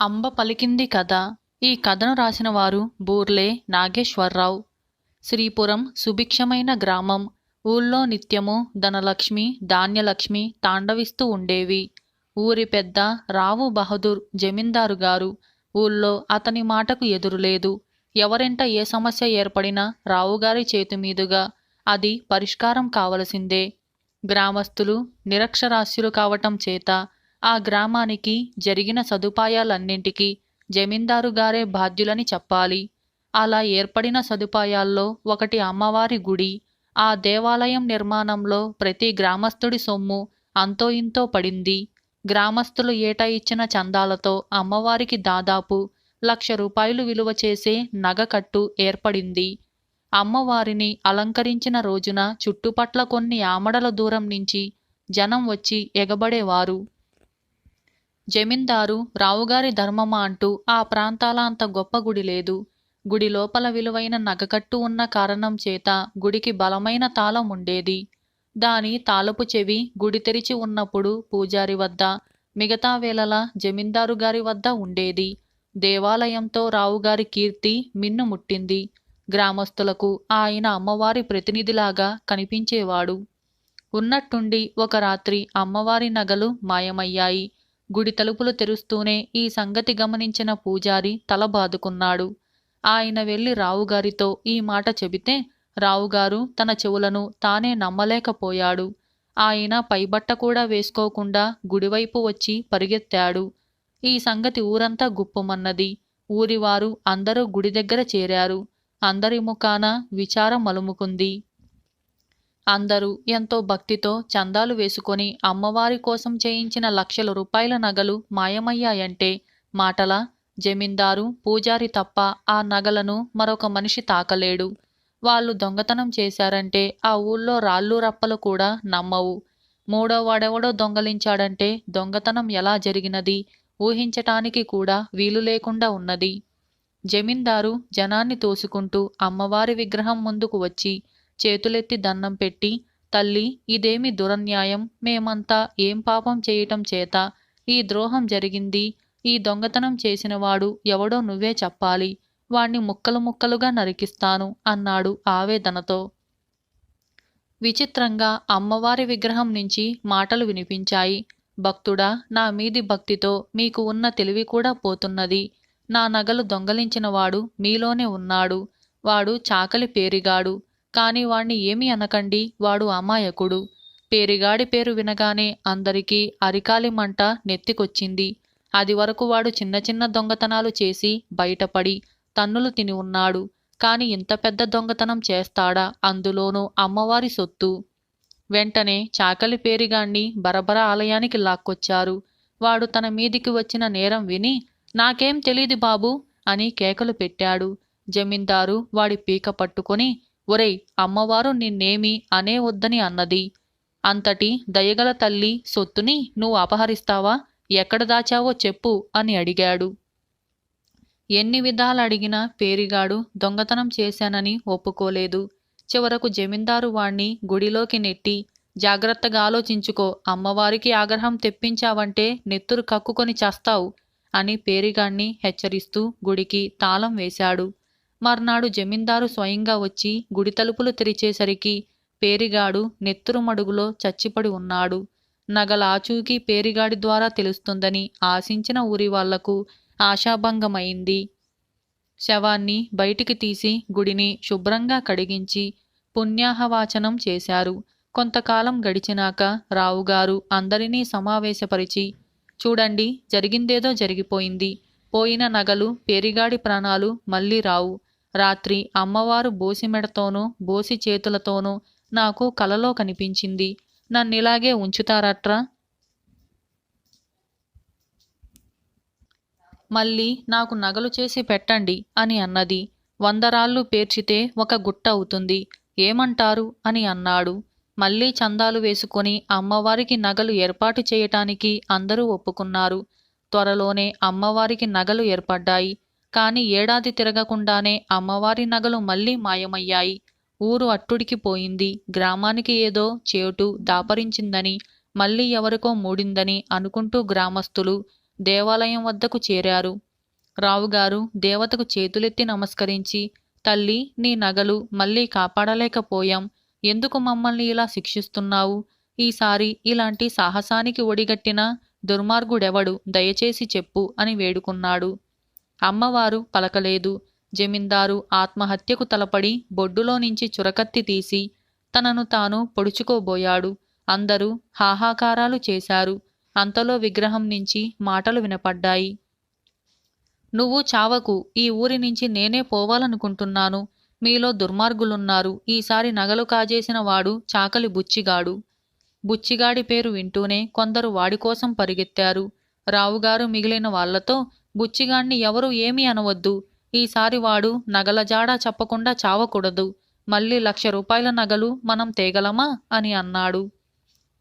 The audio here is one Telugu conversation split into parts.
అంబ పలికింది కథ ఈ కథను రాసిన వారు బూర్లే నాగేశ్వరరావు. శ్రీపురం సుభిక్షమైన గ్రామం. ఊళ్ళో నిత్యము ధనలక్ష్మి ధాన్యలక్ష్మి తాండవిస్తూ ఉండేవి. ఊరి పెద్ద రావు బహదూర్ జమీందారు గారు ఊళ్ళో అతని మాటకు ఎదురులేదు. ఎవరెంట ఏ సమస్య ఏర్పడినా రావుగారి చేతి మీదుగా అది పరిష్కారం కావలసిందే. గ్రామస్తులు నిరక్షరాస్యులు కావటం చేత ఆ గ్రామానికి జరిగిన సదుపాయాలన్నింటికీ జమీందారుగారే బాధ్యులని చెప్పాలి. అలా ఏర్పడిన సదుపాయాల్లో ఒకటి అమ్మవారి గుడి ఆ దేవాలయం నిర్మాణంలో ప్రతి గ్రామస్తుడి సొమ్ము అంతో ఇంతో పడింది. గ్రామస్తులు ఏటా ఇచ్చిన చందాలతో అమ్మవారికి దాదాపు లక్ష రూపాయలు విలువ చేసే నగకట్టు ఏర్పడింది. అమ్మవారిని అలంకరించిన రోజున చుట్టుపట్ల కొన్ని ఆమడల దూరం నుంచి జనం వచ్చి ఎగబడేవారు. జమీందారు రావుగారి ధర్మమా అంటూ ఆ ప్రాంతాల అంత గొప్ప గుడి లేదు. గుడి లోపల విలువైన నగకట్టు ఉన్న కారణం చేత గుడికి బలమైన తాళం ఉండేది. దాని తాళపు చెవి గుడి తెరిచి ఉన్నప్పుడు పూజారి వద్ద మిగతా వేళలా జమీందారు గారి వద్ద ఉండేది. దేవాలయంతో రావుగారి కీర్తి మిన్నుముట్టింది గ్రామస్తులకు ఆయన అమ్మవారి ప్రతినిధిలాగా కనిపించేవాడు. ఉన్నట్టుండి ఒక రాత్రి అమ్మవారి నగలు మాయమయ్యాయి. గుడి తలుపులు తెరుస్తూనే ఈ సంగతి గమనించిన పూజారి తల బాదుకున్నాడు. ఆయన వెళ్ళి రావుగారితో ఈ మాట చెబితే రావుగారు తన చెవులను తానే నమ్మలేకపోయాడు. ఆయన పైబట్ట కూడా వేసుకోకుండా గుడివైపు వచ్చి పరిగెత్తాడు. ఈ సంగతి ఊరంతా గుప్పమన్నది. ఊరివారు అందరూ గుడి దగ్గర చేరారు. అందరి ముఖాన విచారం అలుముకుంది. అందరూ ఎంతో భక్తితో చందాలు వేసుకొని అమ్మవారి కోసం చేయించిన లక్షల రూపాయల నగలు మాయమయ్యాయంటే మాటల జమీందారు పూజారి తప్ప ఆ నగలను మరొక మనిషి తాకలేడు. వాళ్ళు దొంగతనం చేశారంటే ఆ ఊళ్ళో రాళ్ళు రప్పలు కూడా నమ్మవు. మూడో వాడెవడో దొంగలించాడంటే దొంగతనం ఎలా జరిగినది ఊహించటానికి కూడా వీలు లేకుండా ఉన్నది. జమీందారు జనాన్ని తోసుకుంటూ అమ్మవారి విగ్రహం ముందుకు వచ్చి చేతులెత్తి దండం పెట్టి తల్లి ఇదేమి దురన్యాయం? మేమంతా ఏం పాపం చేయటం చేత? ఈ ద్రోహం జరిగింది. ఈ దొంగతనం చేసినవాడు ఎవడో నువ్వే చెప్పాలి. వాణ్ణి ముక్కలు ముక్కలుగా నరికిస్తాను అన్నాడు ఆవేదనతో. విచిత్రంగా అమ్మవారి విగ్రహం నుంచి మాటలు వినిపించాయి. భక్తుడా నా మీది భక్తితో మీకు ఉన్న తెలివి కూడా పోతున్నది. నా నగలు దొంగలించినవాడు మీలోనే ఉన్నాడు. వాడు చాకలి పేరిగాడు. కాని వాణ్ణి ఏమీ అనకండి వాడు అమాయకుడు. పేరిగాడి పేరు వినగానే అందరికీ అరికాలి మంట నెత్తికొచ్చింది. అది వరకు వాడు చిన్న చిన్న దొంగతనాలు చేసి బయటపడి తన్నులు తిని ఉన్నాడు. కాని ఇంత పెద్ద దొంగతనం చేస్తాడా? అందులోనూ అమ్మవారి సొత్తు. వెంటనే చాకలి పేరిగాణ్ణి బరబర ఆలయానికి లాక్కొచ్చారు. వాడు తన మీదికి వచ్చిన నేరం విని నాకేం తెలీదు బాబు అని కేకలు పెట్టాడు. జమీందారు వాడి పీక పట్టుకొని ఒరేయ్ అమ్మవారు నిన్నేమి అనే వద్దని అన్నది. అంతటి దయగల తల్లి సొత్తుని నువ్వు అపహరిస్తావా? ఎక్కడ దాచావో చెప్పు అని అడిగాడు. ఎన్ని విధాలు అడిగినా పేరిగాడు దొంగతనం చేశానని ఒప్పుకోలేదు. చివరకు జమీందారు వాణ్ణి గుడిలోకి నెట్టి జాగ్రత్తగా ఆలోచించుకో అమ్మవారికి ఆగ్రహం తెప్పించావంటే నెత్తురు కక్కుకొని చస్తావు అని పేరిగాణ్ణి హెచ్చరిస్తూ గుడికి తాళం వేశాడు. మర్నాడు జమీందారు స్వయంగా వచ్చి గుడి తలుపులు తెరిచేసరికి పేరిగాడు నెత్తురు మడుగులో చచ్చిపడి ఉన్నాడు. నగలాచూకీ పేరిగాడి ద్వారా తెలుస్తుందని ఆశించిన ఊరి వాళ్ళకు ఆశాభంగమైంది. శవాన్ని బయటికి తీసి గుడిని శుభ్రంగా కడిగించి పుణ్యాహవాచనం చేశారు. కొంతకాలం గడిచినాక రావుగారు అందరినీ సమావేశపరిచి చూడండి జరిగిందేదో జరిగిపోయింది. పోయిన నగలు పేరిగాడి ప్రాణాలు మళ్ళీ రావు. రాత్రి అమ్మవారు బోసిమెడతోనూ బోసి చేతులతోనూ నాకు కలలో కనిపించింది. నన్నిలాగే ఉంచుతారట్రా? మళ్ళీ నాకు నగలు చేసి పెట్టండి అని అన్నది. వందరాళ్ళు పేర్చితే ఒక గుట్ట అవుతుంది. ఏమంటారు? అని అన్నాడు. మళ్ళీ చందాలు వేసుకొని అమ్మవారికి నగలు ఏర్పాటు చేయటానికి అందరూ ఒప్పుకున్నారు. త్వరలోనే అమ్మవారికి నగలు ఏర్పడ్డాయి. కాని ఏడాది తిరగకుండానే అమ్మవారి నగలు మళ్ళీ మాయమయ్యాయి. ఊరు అట్టుడికి పోయింది. గ్రామానికి ఏదో చేటు దాపరించిందని మళ్ళీ ఎవరికో మూడిందని అనుకుంటూ గ్రామస్తులు దేవాలయం వద్దకు చేరారు. రావుగారు దేవతకు చేతులెత్తి నమస్కరించి తల్లి నీ నగలు మళ్ళీ కాపాడలేకపోయాం. ఎందుకు మమ్మల్ని ఇలా శిక్షిస్తున్నావు? ఈసారి ఇలాంటి సాహసానికి ఒడిగట్టిన దుర్మార్గుడెవడు? దయచేసి చెప్పు అని వేడుకున్నాడు. అమ్మవారు పలకలేదు. జమీందారు ఆత్మహత్యకు తలపడి బొడ్డులో నుంచి చురకత్తి తీసి తనను తాను పొడుచుకోబోయాడు. అందరూ హాహాకారాలు చేశారు. అంతలో విగ్రహం నుంచి మాటలు వినపడ్డాయి. నువ్వు చావకు. ఈ ఊరి నుంచి నేనే పోవాలనుకుంటున్నాను. మీలో దుర్మార్గులున్నారు. ఈసారి నగలు కాజేసిన వాడు చాకలి బుచ్చిగాడు. బుచ్చిగాడి పేరు వింటూనే కొందరు వాడి కోసం పరిగెత్తారు. రావుగారు మిగిలిన వాళ్ళతో బుచ్చిగాణ్ణి ఎవరూ ఏమీ అనవద్దు. ఈసారి వాడు నగల జాడ చెప్పకుండా చావకూడదు. మళ్ళీ లక్ష రూపాయల నగలు మనం తేగలమా? అని అన్నాడు.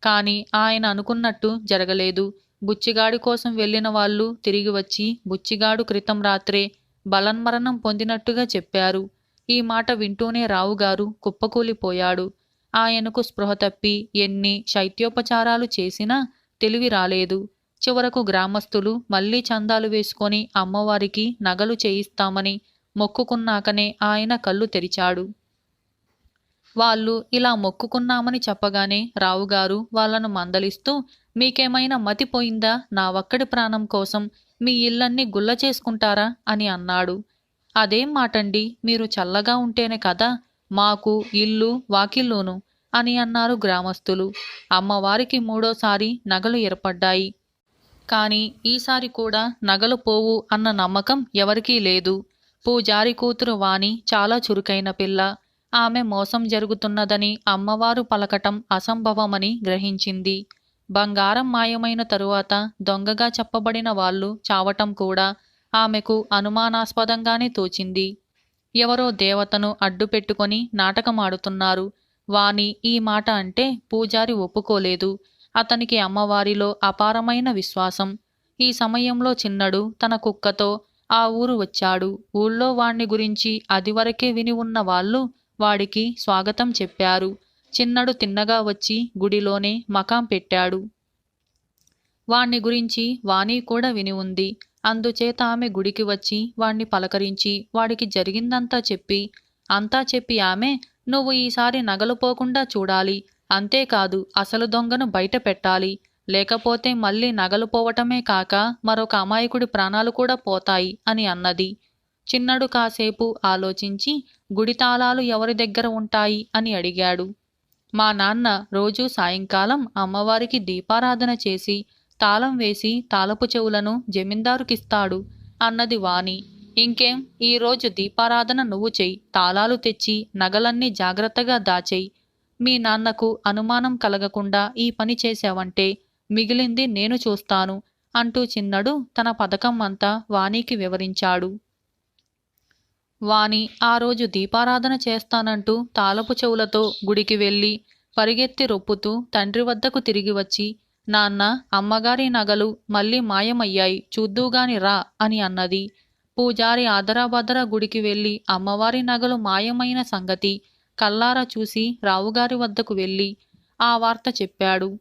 కాని ఆయన అనుకున్నట్టు జరగలేదు. బుచ్చిగాడి కోసం వెళ్ళిన వాళ్ళు తిరిగి వచ్చి బుచ్చిగాడు క్రితం రాత్రే బలన్మరణం పొందినట్టుగా చెప్పారు. ఈ మాట వింటూనే రావుగారు కుప్పకూలిపోయాడు. ఆయనకు స్పృహ తప్పి ఎన్ని శైత్యోపచారాలు చేసినా తెలివి రాలేదు. చివరకు గ్రామస్తులు మళ్ళీ చందాలు వేసుకొని అమ్మవారికి నగలు చేయిస్తామని మొక్కుకున్నాకనే ఆయన కళ్ళు తెరిచాడు. వాళ్ళు ఇలా మొక్కుకున్నామని చెప్పగానే రావుగారు వాళ్ళను మందలిస్తూ మీకేమైనా మతిపోయిందా నా ఒక్కడి ప్రాణం కోసం మీ ఇల్లన్నీ గుల్ల చేసుకుంటారా? అని అన్నాడు. అదేం మాటండి? మీరు చల్లగా ఉంటేనే కదా మాకు ఇల్లు వాకిల్లును అని అన్నారు గ్రామస్తులు అమ్మవారికి మూడోసారి నగలు ఏర్పడ్డాయి. కానీ ఈసారి కూడా నగలు పోవు అన్న నమ్మకం ఎవరికీ లేదు. పూజారి కూతురు వాణి చాలా చురుకైన పిల్ల. ఆమె మోసం జరుగుతున్నదని అమ్మవారు పలకటం అసంభవమని గ్రహించింది. బంగారం మాయమైన తరువాత దొంగగా చెప్పబడిన వాళ్ళు చావటం కూడా ఆమెకు అనుమానాస్పదంగానే తోచింది. ఎవరో దేవతను అడ్డుపెట్టుకొని నాటకమాడుతున్నారు. వాణి ఈ మాట అంటే పూజారి ఒప్పుకోలేదు. అతనికి అమ్మవారిలో అపారమైన విశ్వాసం. ఈ సమయంలో చిన్నడు తన కుక్కతో ఆ ఊరు వచ్చాడు. ఊళ్ళో వాణ్ణి గురించి అదివరకే విని ఉన్న వాళ్ళు వాడికి స్వాగతం చెప్పారు. చిన్నడు తిన్నగా వచ్చి గుడిలోనే మకాం పెట్టాడు. వాణ్ణి గురించి వాణి కూడా విని ఉంది. అందుచేత ఆమె గుడికి వచ్చి వాణ్ణి పలకరించి వాడికి జరిగిందంతా చెప్పి అంతా చెప్పి ఆమె నువ్వు ఈసారి నగలుపోకుండా చూడాలి. అంతేకాదు అసలు దొంగను బయట పెట్టాలి. లేకపోతే మళ్ళీ నగలు పోవటమే కాక మరొక అమాయకుడి ప్రాణాలు కూడా పోతాయి అని అన్నది. చిన్నడు కాసేపు ఆలోచించి గుడి తాళాలు ఎవరి దగ్గర ఉంటాయి అని అడిగాడు. మా నాన్న రోజూ సాయంకాలం అమ్మవారికి దీపారాధన చేసి తాళం వేసి తాళపు చెవులను జమీందారుకిస్తాడు అన్నది వాణి. ఇంకేం? ఈరోజు దీపారాధన నువ్వు చెయ్యి. తాళాలు తెచ్చి నగలన్నీ జాగ్రత్తగా దాచెయ్యి. మీ నాన్నకు అనుమానం కలగకుండా ఈ పని చేశావంటే మిగిలింది నేను చూస్తాను అంటూ చిన్నడు తన పథకం అంతా వాణికి వివరించాడు. వాణి ఆ రోజు దీపారాధన చేస్తానంటూ తాళపు చెవులతో గుడికి వెళ్ళి పరిగెత్తి రొప్పుతూ తండ్రి వద్దకు తిరిగి వచ్చి నాన్న అమ్మగారి నగలు మళ్ళీ మాయమయ్యాయి చూద్దూగాని రా అని అన్నది. పూజారి ఆదరాబదరా గుడికి వెళ్ళి అమ్మవారి నగలు మాయమైన సంగతి కల్లారా చూసి రావుగారి వద్దకు వెళ్ళి ఆ వార్త చెప్పాడు.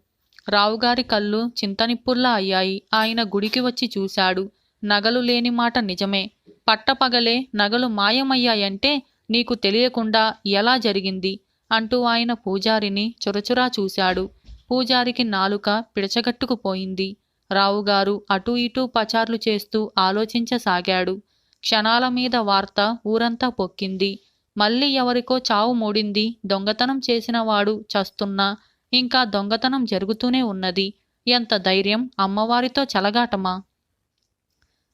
రావుగారి కళ్ళు చింతనిప్పుల్లా అయ్యాయి. ఆయన గుడికి వచ్చి చూశాడు. నగలు లేని మాట నిజమే. పట్టపగలే నగలు మాయమయ్యాయంటే నీకు తెలియకుండా ఎలా జరిగింది? అంటూ ఆయన పూజారిని చురచురా చూశాడు. పూజారికి నాలుక పిడచగట్టుకుపోయింది రావుగారు అటూ ఇటూ పచార్లు చేస్తూ ఆలోచించసాగాడు. క్షణాల మీద వార్త ఊరంతా పొక్కింది. మళ్ళీ ఎవరికో చావు మూడింది. దొంగతనం చేసినవాడు చస్తున్నా ఇంకా దొంగతనం జరుగుతూనే ఉన్నది. ఎంత ధైర్యం అమ్మవారితో చలగాటమా?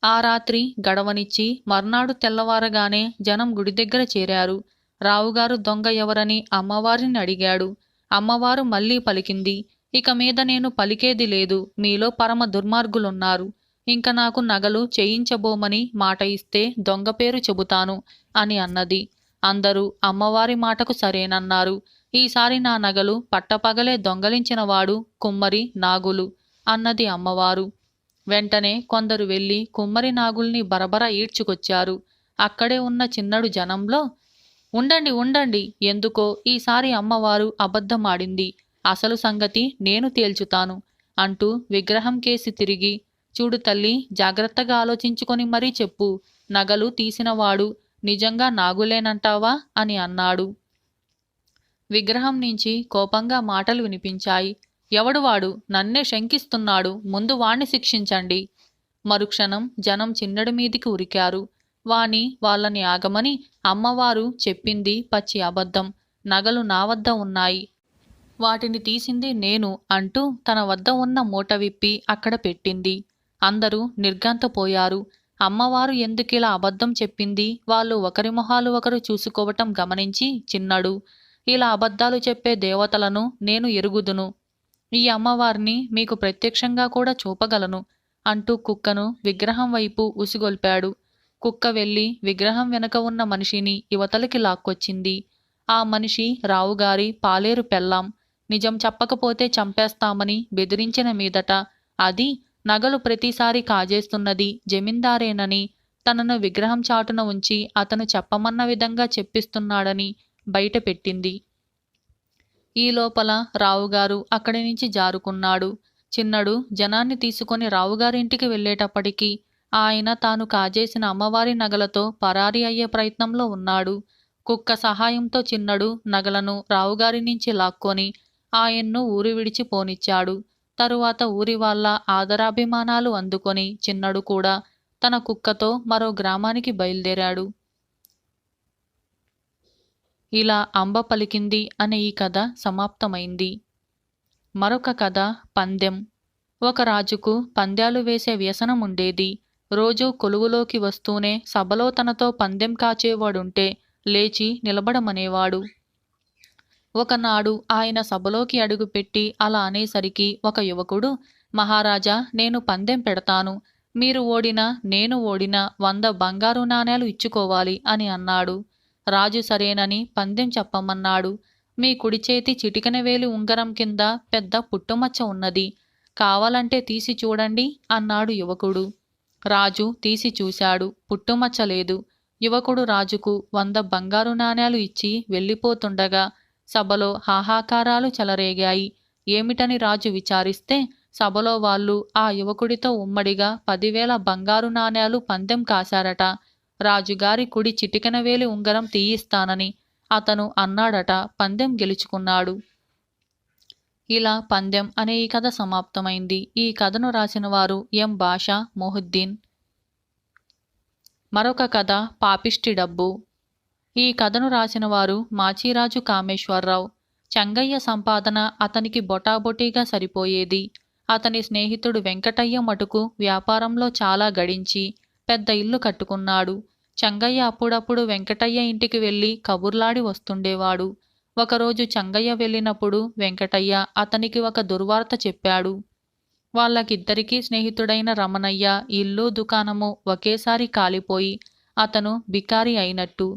ఆ రాత్రి గడవనిచ్చి మర్నాడు తెల్లవారగానే జనం గుడి దగ్గర చేరారు. రావుగారు దొంగ ఎవరని అమ్మవారిని అడిగాడు. అమ్మవారు మళ్ళీ పలికింది. ఇక మీద నేను పలికేది లేదు. మీలో పరమ దుర్మార్గులున్నారు. ఇంక నాకు నగలు చేయించబోమని మాట ఇస్తే దొంగ పేరు చెబుతాను అని అన్నది. అందరూ అమ్మవారి మాటకు సరేనన్నారు. ఈసారి నా నగలు పట్టపగలే దొంగలించినవాడు కుమ్మరి నాగులు అన్నది అమ్మవారు. వెంటనే కొందరు వెళ్ళి కుమ్మరి నాగుల్ని బరబర ఈడ్చుకొచ్చారు. అక్కడే ఉన్న చిన్నడు జనంలో ఉండండి ఉండండి ఎందుకో ఈసారి అమ్మవారు అబద్ధమాడింది. అసలు సంగతి నేను తేల్చుతాను అంటూ విగ్రహం కేసి తిరిగి చూడు తల్లి జాగ్రత్తగా ఆలోచించుకొని మరీ చెప్పు. నగలు తీసినవాడు నిజంగా నాగులేనంటావా? అని అన్నాడు. విగ్రహం నుంచి కోపంగా మాటలు వినిపించాయి. ఎవడు వాడు? నన్నే శంకిస్తున్నాడు. ముందు వాణ్ణి శిక్షించండి. మరుక్షణం జనం చిన్నడి మీదికి ఉరికారు. వాని వాళ్ళని ఆగమని అమ్మవారు చెప్పింది పచ్చి అబద్ధం. నగలు నా వద్ద ఉన్నాయి. వాటిని తీసింది నేను అంటూ తన వద్ద ఉన్న మూట విప్పి అక్కడ పెట్టింది. అందరూ నిర్గంతపోయారు అమ్మవారు ఎందుకిలా అబద్ధం చెప్పింది? వాళ్ళు ఒకరి మొహాలు ఒకరు చూసుకోవటం గమనించి చిన్నడు ఇలా అబద్ధాలు చెప్పే దేవతలను నేను ఎరుగుదును. ఈ అమ్మవారిని మీకు ప్రత్యక్షంగా కూడా చూపగలను అంటూ కుక్కను విగ్రహం వైపు ఉసిగొల్పాడు. కుక్క వెళ్ళి విగ్రహం వెనక ఉన్న మనిషిని యువతలకి లాక్కొచ్చింది. ఆ మనిషి రావుగారి పాలేరు పెళ్ళాం. నిజం చెప్పకపోతే చంపేస్తామని బెదిరించిన మీదట అది నగలు ప్రతిసారి కాజేస్తున్నది జమీందారేనని తనను విగ్రహం చాటున ఉంచి అతను చెప్పమన్న విధంగా చెప్పిస్తున్నాడని బయట పెట్టింది. ఈ లోపల రావుగారు అక్కడి నుంచి జారుకున్నాడు. చిన్నడు జనాన్ని తీసుకొని రావుగారింటికి వెళ్ళేటప్పటికీ ఆయన తాను కాజేసిన అమ్మవారి నగలతో పరారీ అయ్యే ప్రయత్నంలో ఉన్నాడు. కుక్క సహాయంతో చిన్నడు నగలను రావుగారి నుంచి లాక్కొని ఆయన్ను ఊరి విడిచి పోనిచ్చాడు. తరువాత ఊరి వాళ్ళ ఆదరాభిమానాలు అందుకొని చిన్నడు కూడా తన కుక్కతో మరో గ్రామానికి బయలుదేరాడు. ఇలా అంబ పలికింది అనే ఈ కథ సమాప్తమైంది. మరొక కథ పందెం. ఒక రాజుకు పంద్యాలు వేసే వ్యసనం ఉండేది. రోజు కొలువులోకి వస్తూనే సభలో తనతో పందెం కాచేవాడుంటే లేచి నిలబడమనేవాడు. ఒకనాడు ఆయన సభలోకి అడుగుపెట్టి అలా అనేసరికి ఒక యువకుడు మహారాజా నేను పందెం పెడతాను. మీరు ఓడినా నేను ఓడినా వంద బంగారు నాణేలు ఇచ్చుకోవాలి అని అన్నాడు. రాజు సరేనని పందెం చెప్పమన్నాడు. మీ కుడి చేతి చిటికన వేలి ఉంగరం కింద పెద్ద పుట్టుమచ్చ ఉన్నది. కావాలంటే తీసి చూడండి అన్నాడు యువకుడు. రాజు తీసి చూశాడు. పుట్టుమచ్చ లేదు. యువకుడు రాజుకు వంద బంగారు నాణేలు ఇచ్చి వెళ్ళిపోతుండగా సభలో హాహాకారాలు చెలరేగాయి. ఏమిటని రాజు విచారిస్తే సభలో వాళ్ళు ఆ యువకుడితో ఉమ్మడిగా పదివేల బంగారు నాణేలు పందెం కాశారట. రాజుగారి కుడి చిటికెన వేలి ఉంగరం తీయిస్తానని అతను అన్నాడట పందెం గెలుచుకున్నాడు. ఇలా పందెం అనే ఈ కథ సమాప్తమైంది. ఈ కథను రాసిన వారు ఎం బాషా మొహుద్దీన్. మరొక కథ పాపిష్టి డబ్బు. ఈ కథను రాసిన వారు మాచిరాజు కామేశ్వరరావు. చంగయ్య సంపాదన అతనికి బొటాబొటీగా సరిపోయేది. అతని స్నేహితుడు వెంకటయ్య మటుకు వ్యాపారంలో చాలా గడించి పెద్ద ఇల్లు కట్టుకున్నాడు. చంగయ్య అప్పుడప్పుడు వెంకటయ్య ఇంటికి వెళ్ళి కబుర్లాడి వస్తుండేవాడు. ఒకరోజు చంగయ్య వెళ్ళినప్పుడు వెంకటయ్య అతనికి ఒక దుర్వార్త చెప్పాడు. వాళ్ళకిద్దరికీ స్నేహితుడైన రమణయ్య ఇల్లు దుకాణము ఒకేసారి కాలిపోయి అతను బికారి అయినట్టు.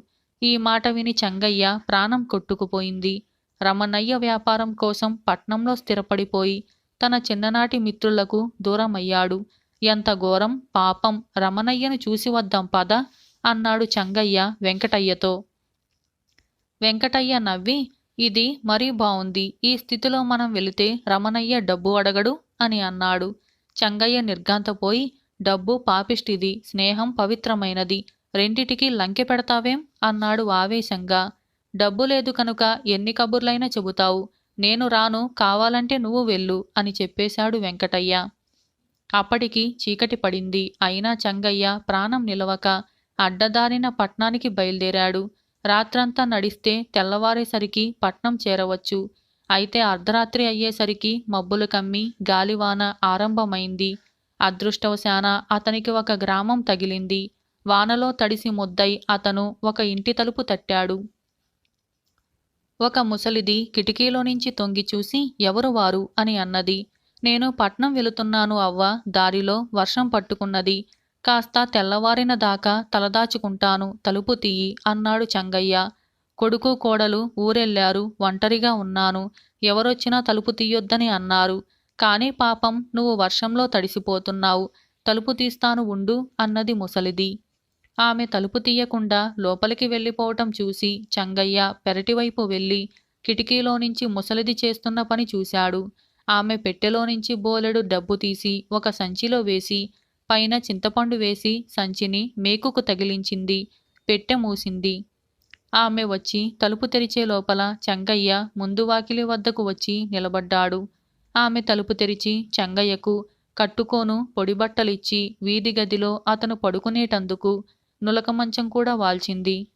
ఈ మాట విని చంగయ్య ప్రాణం కొట్టుకుపోయింది. రమణయ్య వ్యాపారం కోసం పట్నంలో స్థిరపడిపోయి తన చిన్ననాటి మిత్రులకు దూరమయ్యాడు. ఎంత ఘోరం పాపం రమణయ్యను చూసి వద్దాం పద అన్నాడు చంగయ్య వెంకటయ్యతో. వెంకటయ్య నవ్వి ఇది మరీ బావుంది. ఈ స్థితిలో మనం వెళితే రమణయ్య డబ్బు అడగడు అని అన్నాడు. చంగయ్య నిర్ఘాంతపోయి డబ్బు పాపిష్టిది స్నేహం పవిత్రమైనది. రెండిటికి లంకె పెడతావేం? అన్నాడు ఆవేశంగా. డబ్బు లేదు కనుక ఎన్ని కబుర్లైనా చెబుతావు. నేను రాను కావాలంటే నువ్వు వెళ్ళు అని చెప్పేశాడు వెంకటయ్య. అప్పటికి చీకటి పడింది. అయినా చంగయ్య ప్రాణం నిలవక అడ్డదారిన పట్నానికి బయలుదేరాడు. రాత్రంతా నడిస్తే తెల్లవారేసరికి పట్నం చేరవచ్చు. అయితే అర్ధరాత్రి అయ్యేసరికి మబ్బులు కమ్మి గాలివాన ఆరంభమైంది. అదృష్టవశాన అతనికి ఒక గ్రామం తగిలింది. వానలో తడిసి ముద్దై అతను ఒక ఇంటి తలుపు తట్టాడు. ఒక ముసలిది కిటికీలో నుంచి తొంగి చూసి ఎవరు వారు? అని అన్నది. నేను పట్నం వెళుతున్నాను అవ్వ దారిలో వర్షం పట్టుకున్నది. కాస్త తెల్లవారిన దాకా తలదాచుకుంటాను తలుపు తీయి అన్నాడు చంగయ్య. కొడుకు కోడలు ఊరెళ్ళారు ఒంటరిగా ఉన్నాను. ఎవరొచ్చినా తలుపు తీయొద్దని అన్నారు. కానీ పాపం నువ్వు వర్షంలో తడిసిపోతున్నావు. తలుపు తీస్తాను ఉండు అన్నది ముసలిది. ఆమె తలుపు తీయకుండా లోపలికి వెళ్ళిపోవటం చూసి చంగయ్య పెరటివైపు వెళ్ళి కిటికీలో నుంచి ముసలిది చేస్తున్న పని చూశాడు. ఆమె పెట్టెలో నుంచి బోలెడు డబ్బు తీసి ఒక సంచిలో వేసి పైన చింతపండు వేసి సంచిని మేకుకు తగిలించింది. పెట్టె మూసింది. ఆమె వచ్చి తలుపు తెరిచే లోపల చెంగయ్య ముందు వాకిలి వద్దకు వచ్చి నిలబడ్డాడు. ఆమె తలుపు తెరిచి చెంగయ్యకు కట్టుకోను పొడిబట్టలిచ్చి వీధి గదిలో అతను పడుకునేటందుకు నులక మంచం కూడా వాల్చింది.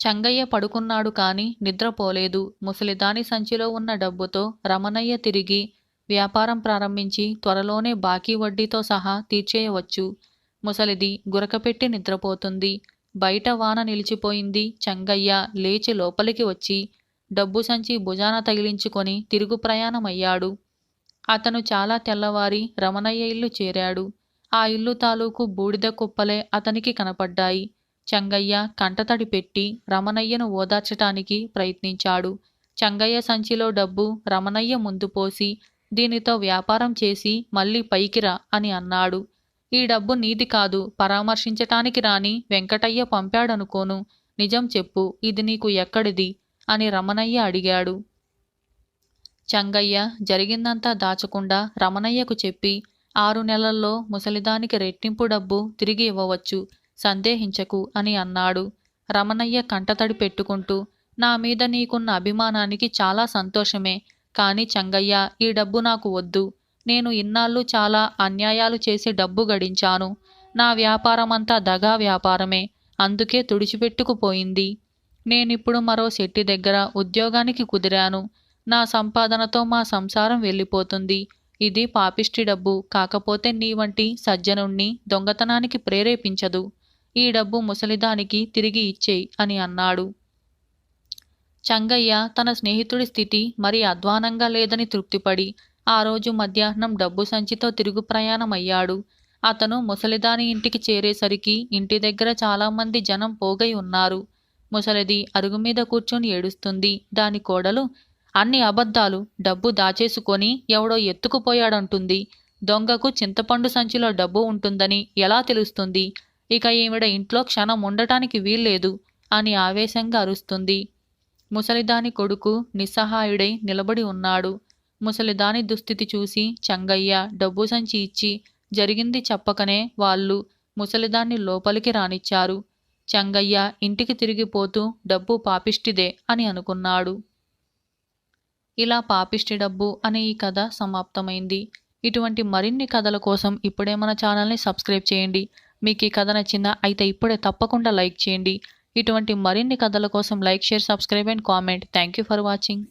చంగయ్య పడుకున్నాడు కాని నిద్రపోలేదు. ముసలిదాని సంచిలో ఉన్న డబ్బుతో రమణయ్య తిరిగి వ్యాపారం ప్రారంభించి త్వరలోనే బాకీ వడ్డీతో సహా తీర్చేయవచ్చు. ముసలిది గురకపెట్టి నిద్రపోతుంది. బయట వాన నిలిచిపోయింది. చంగయ్య లేచి లోపలికి వచ్చి డబ్బు సంచి భుజాన తగిలించుకొని తిరుగు ప్రయాణమయ్యాడు. అతను చాలా తెల్లవారి రమణయ్య ఇల్లు చేరాడు. ఆ ఇల్లు తాలూకు బూడిద కుప్పలే అతనికి కనపడ్డాయి. చెంగయ్య కంటతడి పెట్టి రమణయ్యను ఓదార్చటానికి ప్రయత్నించాడు. చెంగయ్య సంచిలో డబ్బు రమణయ్య ముందు పోసి దీనితో వ్యాపారం చేసి మళ్ళీ పైకిరా అని అన్నాడు. ఈ డబ్బు నీది కాదు పరామర్శించటానికి రాని వెంకటయ్య పంపాడనుకోను. నిజం చెప్పు ఇది నీకు ఎక్కడిది? అని రమణయ్య అడిగాడు. చెంగయ్య జరిగిందంతా దాచకుండా రమణయ్యకు చెప్పి ఆరు నెలల్లో ముసలిదానికి రెట్టింపు డబ్బు తిరిగి ఇవ్వవచ్చు సందేహించకు అని అన్నాడు. రమణయ్య కంటతడి పెట్టుకుంటూ నా మీద నీకున్న అభిమానానికి చాలా సంతోషమే కాని చంగయ్య ఈ డబ్బు నాకు వద్దు. నేను ఇన్నాళ్ళు చాలా అన్యాయాలు చేసి డబ్బు గడించాను. నా వ్యాపారమంతా దగా వ్యాపారమే అందుకే తుడిచిపెట్టుకుపోయింది. నేనిప్పుడు మరో శెట్టి దగ్గర ఉద్యోగానికి కుదిరాను. నా సంపాదనతో మా సంసారం వెళ్ళిపోతుంది. ఇది పాపిష్టి డబ్బు. కాకపోతే నీ వంటి సజ్జనుణ్ణి దొంగతనానికి ప్రేరేపించదు. ఈ డబ్బు ముసలిదానికి తిరిగి ఇచ్చేయి అని అన్నాడు. చంగయ్య తన స్నేహితుడి స్థితి మరి అధ్వానంగా లేదని తృప్తిపడి ఆ రోజు మధ్యాహ్నం డబ్బు సంచితో తిరుగు ప్రయాణమయ్యాడు. అతను ముసలిదాని ఇంటికి చేరేసరికి ఇంటి దగ్గర చాలామంది జనం పోగై ఉన్నారు. ముసలిది అరుగు మీద కూర్చొని ఏడుస్తుంది. దాని కోడలు అన్ని అబద్ధాలు డబ్బు దాచేసుకొని ఎవడో ఎత్తుకుపోయాడంటుంది. దొంగకు చింతపండు సంచిలో డబ్బు ఉంటుందని ఎలా తెలుస్తుంది? ఇక ఈవిడ ఇంట్లో క్షణం ఉండటానికి వీల్లేదు అని ఆవేశంగా అరుస్తుంది. ముసలిదాని కొడుకు నిస్సహాయుడై నిలబడి ఉన్నాడు. ముసలిదాని దుస్థితి చూసి చంగయ్య డబ్బు సంచి ఇచ్చి జరిగింది చెప్పకనే వాళ్ళు ముసలిదాన్ని లోపలికి రానిచ్చారు. చంగయ్య ఇంటికి తిరిగిపోతూ డబ్బు పాపిష్టిదే అని అనుకున్నాడు. ఇలా పాపిష్టి డబ్బు అనే ఈ కథ సమాప్తమైంది. ఇటువంటి మరిన్ని కథల కోసం ఇప్పుడే మన ఛానల్ని సబ్స్క్రైబ్ చేయండి. మీకు ఈ కథ నచ్చిందా అయితే ఇప్పుడే తప్పకుండా లైక్ చేయండి. ఇటువంటి మరిన్ని కథల కోసం like share subscribe and comment. Thank you for watching.